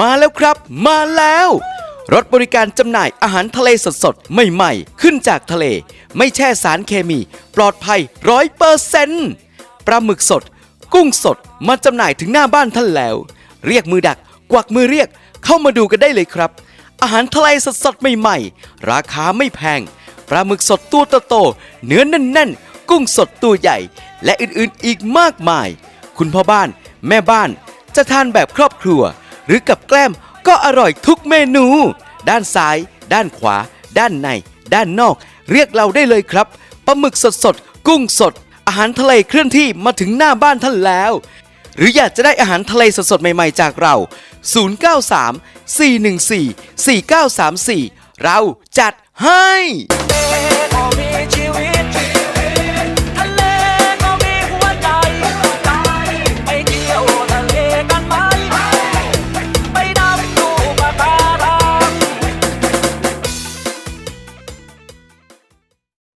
มาแล้วครับ มาแล้ว รถบริการจำหน่ายอาหารทะเลสดๆ ใหม่ๆ ขึ้นจากทะเล ไม่แช่สารเคมี ปลอดภัยร้อยเปอร์เซนต์ปลาหมึกสด กุ้งสดมาจำหน่ายถึงหน้าบ้านท่านแล้ว เรียกมือดัก กวักมือเรียก เข้ามาดูกันได้เลยครับ อาหารทะเลสดๆ ใหม่ๆ ราคาไม่แพง ปลาหมึกสดตัวโตๆเนื้อแน่นๆ กุ้งสดตัวใหญ่ และอื่นๆ อีกมากมาย คุณพ่อบ้าน แม่บ้าน จะทานแบบครอบครัว หรือกับแกล้มก็อร่อยทุกเมนู ด้านซ้าย ด้านขวา ด้านใน ด้านนอก เรียกเราได้เลยครับปลาหมึกสดสดกุ้งสด อาหารทะเลเคลื่อนที่มาถึงหน้าบ้านท่านแล้ว หรืออยากจะได้อาหารทะเลสดๆใหม่ๆจากเรา 093 414 4934 เราจัดให้ขอมีชีวิต